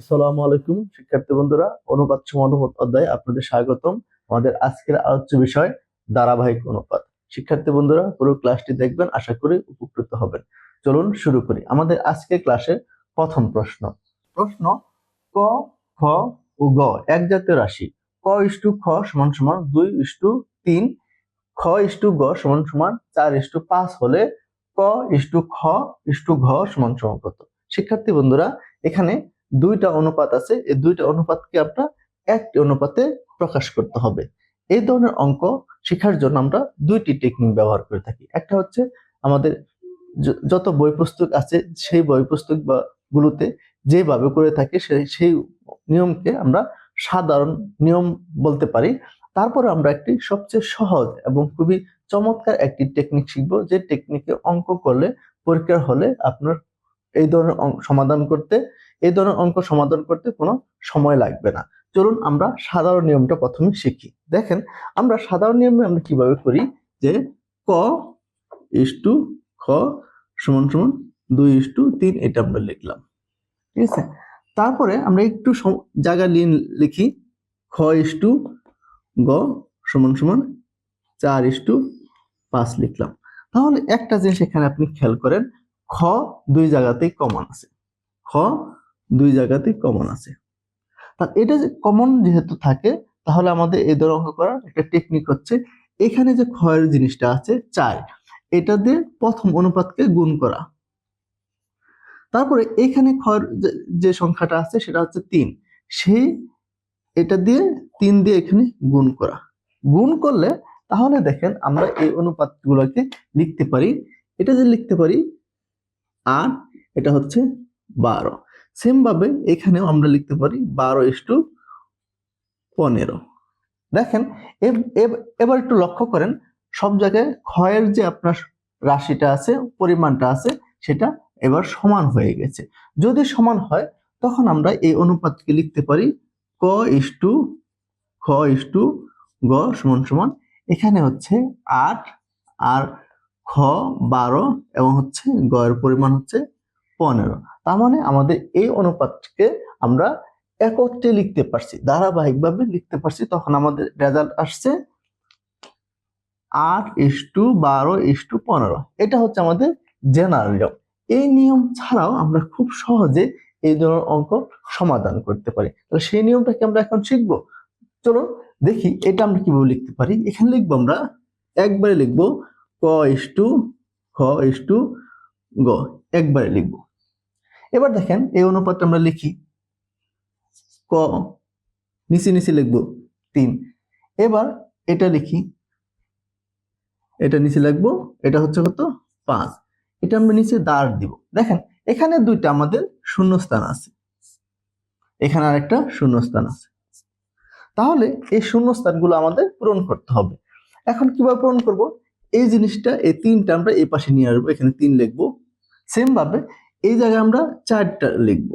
আসসালামু আলাইকুম, শিক্ষার্থী বন্ধুরা, অনুপাত সমানুপাত অধ্যায়ে আপনাদের স্বাগতম। আমাদের আজকের আলোচ্য বিষয়, ধারাবাহিক অনুপাত। শিক্ষার্থী বন্ধুরা, পুরো ক্লাসটি দেখবেন, আশা করি উপকৃত হবেন। চলুন শুরু করি। আমাদের আজকের ক্লাসের প্রথম প্রশ্ন। প্রশ্ন, ক, খ ও গ এক জাতীয় রাশি। ক ইস্টু খ সমান সমান দুই ইস্টু তিন। খ ইস্টু গ সমান সমান চার ইস্টু পাঁচ হলে ক ইস্টু খ ইস্টু ঘ সমান সমান কত? শিক্ষার্থী বন্ধুরা, এখানে দুইটা অনুপাত আছে, এই দুইটা অনুপাতকে আমরা একটি অনুপাতে প্রকাশ করতে হবে। এই ধরনের অঙ্ক শেখার জন্য আমরা দুইটি টেকনিক ব্যবহার করে থাকি। একটা হচ্ছে আমাদের যত বই পুস্তক আছে, সেই বই পুস্তক বা গুলোতে যেভাবে করে থাকে সেই সেই নিয়মকে আমরা সাধারণ নিয়ম বলতে পারি। তারপরে আমরা একটি সবচেয়ে সহজ এবং খুবই চমৎকার একটি টেকনিক শিখব। যে টেকনিকে অঙ্ক করলে, পরীক্ষার হলে আপনার এই ধরনের সমাধান করতে, এই ধরনের অঙ্ক সমাধান করতে কোনো সময় লাগবে না। চলুন আমরা সাধারণ নিয়মটা প্রথমে শিখি। দেখেন, আমরা সাধারণ নিয়মে আমরা কীভাবে করি যে ক ইস টু খ সমান সমান দুই ইস টু তিন এটা আমরা লিখলাম। ঠিক আছে? তারপরে আমরা একটু জায়গা নিয়ে লিখি। খ ইস টু গ সমান সমান চার ইস টু পাঁচ লিখলাম। তাহলে একটা জিনিস এখানে আপনি খেয়াল করেন খ দুই জায়গাতেই কমন আছে। খ দুই জায়গাতেই কমন আছে। তা এটা যে কমন যেহেতু থাকে, তাহলে আমাদের এই ধরনের অঙ্ক করার একটা টেকনিক হচ্ছে, এখানে যে ক্ষয়ের জিনিসটা আছে, চার, এটা দিয়ে প্রথম অনুপাতকে গুণ করা। তারপরে এখানে ক্ষয়ের যে সংখ্যাটা আছে, সেটা হচ্ছে তিন, সেই এটা দিয়ে তিন দিয়ে এখানে গুণ করা। গুণ করলে তাহলে দেখেন আমরা এই অনুপাতগুলোকে লিখতে পারি। এটা যে লিখতে পারি আট এটা হচ্ছে বারো। সেম ভাবে এখানেও আমরা লিখতে পারি বারো ইস্টু পনেরো। দেখেন, এব- এব- এবার একটু লক্ষ্য করেন, সব জায়গায় ক্ষয়ের যে আপনার রাশিটা আছে, পরিমাণটা আছে, সেটা এবার সমান হয়ে গেছে। যদি সমান হয়, তখন আমরা এই অনুপাতকে লিখতে পারি ক ইস্টু খ ইস্টু গ সমান সমান, এখানে হচ্ছে আট, আর খ, বারো এবং হচ্ছে গ এর পরিমাণ হচ্ছে পনেরো। তার মানে আমাদের এই অনুপাতকে আমরা একত্রে লিখতে পারছি, ধারাবাহিকভাবে লিখতে পারছি। তখন আমাদের রেজাল্ট আসছে আট ইস্টু বারো ইস্টু পনেরো। এটা হচ্ছে আমাদের জেনারেল নিয়ম। এই নিয়ম ছাড়াও আমরা খুব সহজে এই ধরনের অঙ্ক সমাধান করতে পারি। তাহলে সেই নিয়মটাকে আমরা এখন শিখব। চলো দেখি এটা আমরা কীভাবে লিখতে পারি। এখানে লিখব আমরা, একবারে লিখব ক ইস্টু খ ইস্টু গ। একবারে লিখব। এবার দেখেন এই অনুপাতটা আমরা লিখি। ক, নিচে নিচে লিখব তিন। এবার এটা লিখি। এটা নিচে লিখব, এটা হচ্ছে কত? পাঁচ। এটা আমরা নিচে দাঁড় দিব। দেখেন, এখানে দুইটা আমাদের শূন্যস্থান আছে। এখানে আরেকটা শূন্যস্থান আছে। তাহলে এই শূন্যস্থানগুলো আমাদের পূরণ করতে হবে। এখন কীভাবে পূরণ করব? এই জিনিসটা এই তিনটা আমরা এই পাশে নিয়ে আসব, এখানে তিন লিখব। সেম ভাবে এই জায়গায় আমরা চারটা লিখব।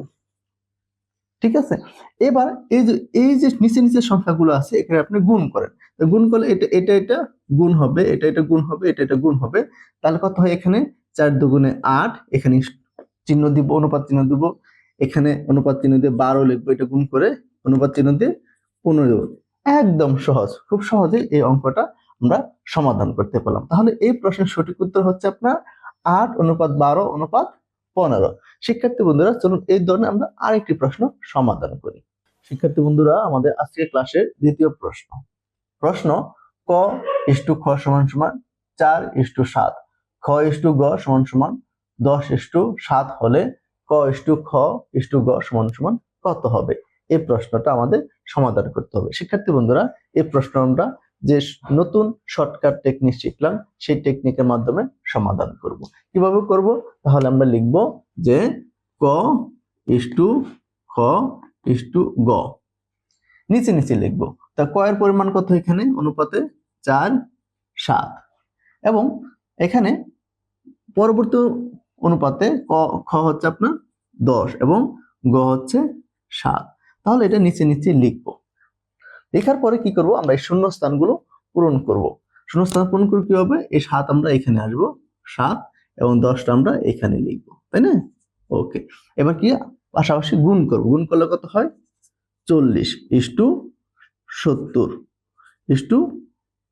ঠিক আছে? এবার এই যে এই যে নিচে নিচে সংখ্যাগুলো আছে এখানে আপনি গুণ করেন। গুণ করলে এটা এটা এটা গুণ হবে, এটা এটা গুণ হবে, এটা এটা গুণ হবে। তাহলে কত হয় এখানে? চার দুগুণে আট, এখানে চিহ্ন দিব, অনুপাত চিহ্ন দিব। এখানে অনুপাত চিহ্ন দিয়ে বারো লিখব, এটা গুণ করে অনুপাত চিহ্ন দিয়ে পনেরো দেবো। একদম সহজ, খুব সহজে এই অঙ্কটা আমরা সমাধান করতে পারলাম। তাহলে এই প্রশ্নের সঠিক উত্তর হচ্ছে আপনার আট অনুপাত বারো অনুপাত পনেরো। শিক্ষার্থী বন্ধুরা, চলুন এই ধরনের আমরা আরেকটি প্রশ্ন সমাধান করি। শিক্ষার্থী বন্ধুরা, আমাদের আজকের ক্লাসের দ্বিতীয় প্রশ্ন। প্রশ্ন, ক ইস্টু খ সমান সমান চার ইস্টু সাত। খ ইস্টু গ সমান সমান দশ ইস্টু সাত হলে ক ইস্টু খ ইস্টু গ সমান সমান কত হবে? এই প্রশ্নটা আমাদের সমাধান করতে হবে। শিক্ষার্থী বন্ধুরা, এই প্রশ্ন আমরা যে নতুন শর্টকাট টেকনিক শিখলাম, সেই টেকনিকের মাধ্যমে সমাধান করব। কীভাবে করব? তাহলে আমরা লিখব যে ক ইস্টু খ ইস্টু গ। নিচে নিচে লিখব। তা ক এর পরিমাণ কত এখানে? অনুপাতে চার, সাত। এবং এখানে পরবর্তী অনুপাতে ক, খ হচ্ছে আপনার দশ এবং গ হচ্ছে সাত। তাহলে এটা নিচে নিচে লিখব। লেখার পরে কি করব? আমরা এই শূন্য স্থানগুলো পূরণ করব। শূন্য স্থান পূরণ করে কি হবে এই সাত আমরা এখানে আসব, সাত এবং দশটা আমরা এখানে লিখব, তাই না? ওকে, এবার কি পাশাপাশি গুণ করব। গুণ করলে কত হয়? চল্লিশ ইস টু সত্তর, ইস টু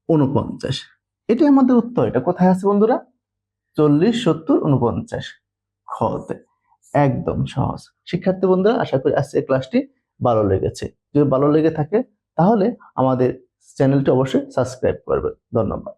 উনপঞ্চাশ এটাই আমাদের উত্তর, এটা কোথায় আছে বন্ধুরা? চল্লিশ, সত্তর উনপঞ্চাশ খতে একদম সহজ। শিক্ষার্থী বন্ধুরা, আশা করি আজকের ক্লাসটি ভালো লেগেছে। যদি ভালো লেগে থাকে তাহলে আমাদের চ্যানেলটি অবশ্যই সাবস্ক্রাইব করবে ধন্যবাদ।